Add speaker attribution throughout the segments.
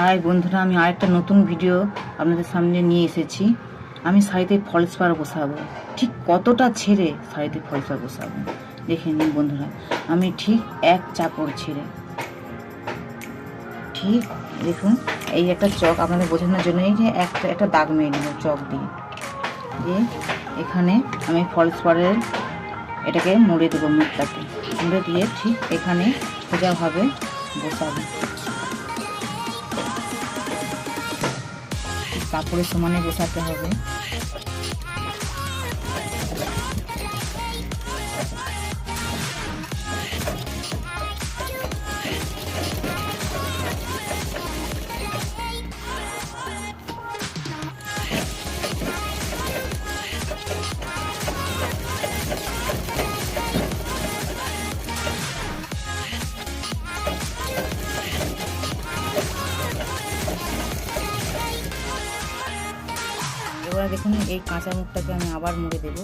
Speaker 1: High বন্ধুরা, আমি আরেকটা নতুন ভিডিও আপনাদের সামনে নিয়ে এসেছি। আমি শাড়িতে ফলস পার বসাবো। ঠিক কতটা ছেড়ে শাড়িতে ফলস পার বসাবো? দেখে নিন বন্ধুরা, আমি ঠিক এক চাপড় ছেড়ে। ঠিক, দেখুন, এই একটা চক আপনাদের বোঝানোর জন্য, এই যে একটা একটা দাগ মেরে নেব চক দিয়ে। দিয়ে এখানে আমি ফলস পারের এটাকে মুড়ে দেবো মুখটাকে। মুড়ে দিয়ে ঠিক এখানে সোজাভাবে বসাবো। কাপড়ের সমানে বসাতে হবে। এবার দেখুন এই কাঁচা মুখটাকে আমি আবার মুড়ে দেবো।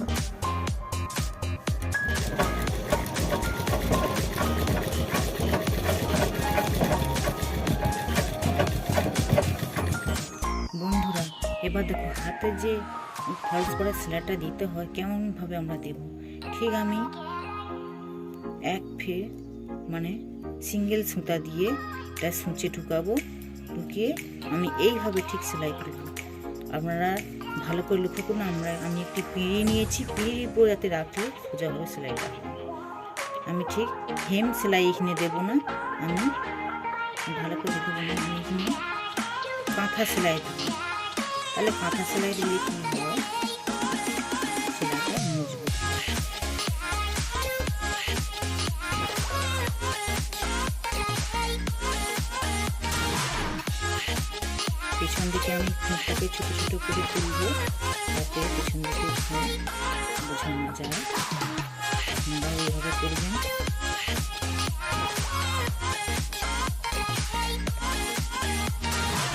Speaker 1: বন্ধুরা, এবার দেখো হাতে যে ফলস করা সেলাইটা দিতে হয়, কেমনভাবে আমরা দেব? ঠিক আমি এক ফে মানে সিঙ্গেল সুতা দিয়ে এটা সূচে ঢুকাবো, ঢুকিয়ে আমি এইভাবে ঠিক সেলাই করে দেবো। আপনারা ভালো করে লক্ষ্য করুন, আমরা, আমি একটি পিঁড়ি নিয়েছি। পিঁড়ির উপর যাতে রাখলে সোজাভাবে সেলাইটা আমি ঠিক হেম সেলাই এখানে দেবো না। আমি ভালো করে দেখে আমি এখানে কাঁথা সেলাই দেবো। তাহলে কাঁথা সেলাই দিলে কী পেছন দিকে আমি মুখটাকে ছোটো ছোটো করে তুলব। যাতে পেছন দিকে বোঝানো যায়। আপনারা এইভাবে করবেন।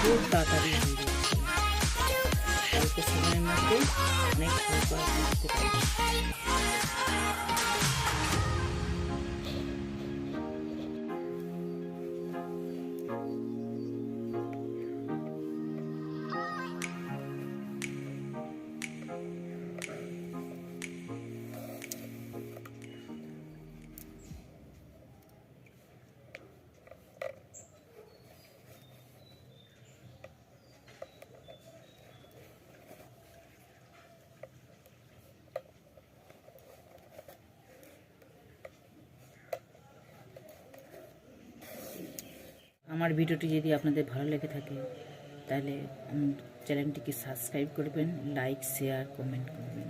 Speaker 1: খুব তাড়াতাড়ি আমার ভিডিওটি যদি আপনাদের ভালো লেগে থাকে, তাহলে চ্যানেলটিকে সাবস্ক্রাইব করবেন, লাইক, শেয়ার, কমেন্ট করবেন।